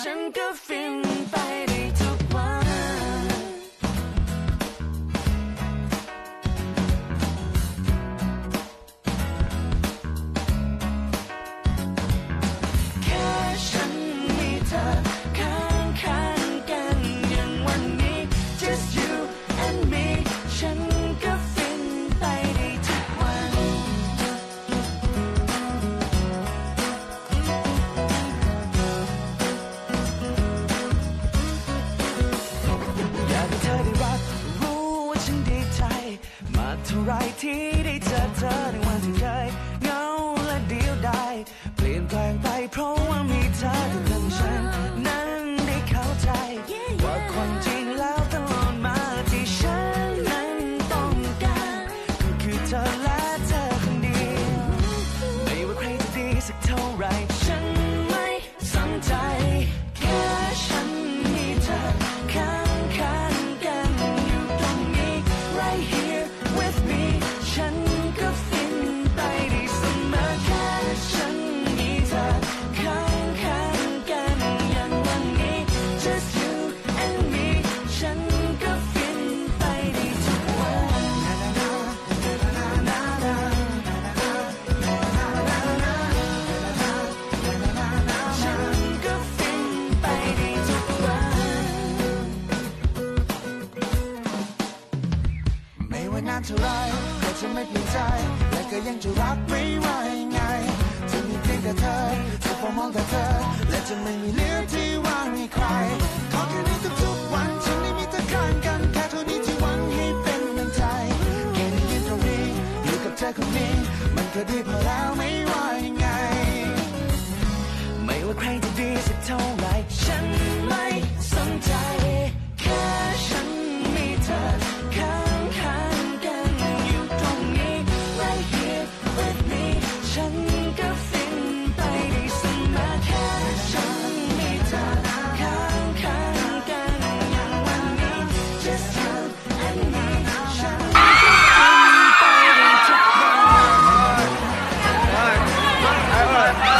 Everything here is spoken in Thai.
ฉันก็ฟินไป ได้เานเท่าไรก็จะไม่เปลี่ยนใจแต่ก็ยังจะรักไม่ว่ายไงจะมีเพียงแต่เธอจะพอมองแต่เธอ และจะไม่มีเหลือที่ว่างให้ใคร ขอแค่นี้ทุกๆวันฉันได้มีเธอข้างกันแค่เท่านี้ที่หวังให้เป็นกำลังใจแค่ได้ยืนตรงนี้อยู่กับเธอคนนี้ มันก็ดีพอ 了。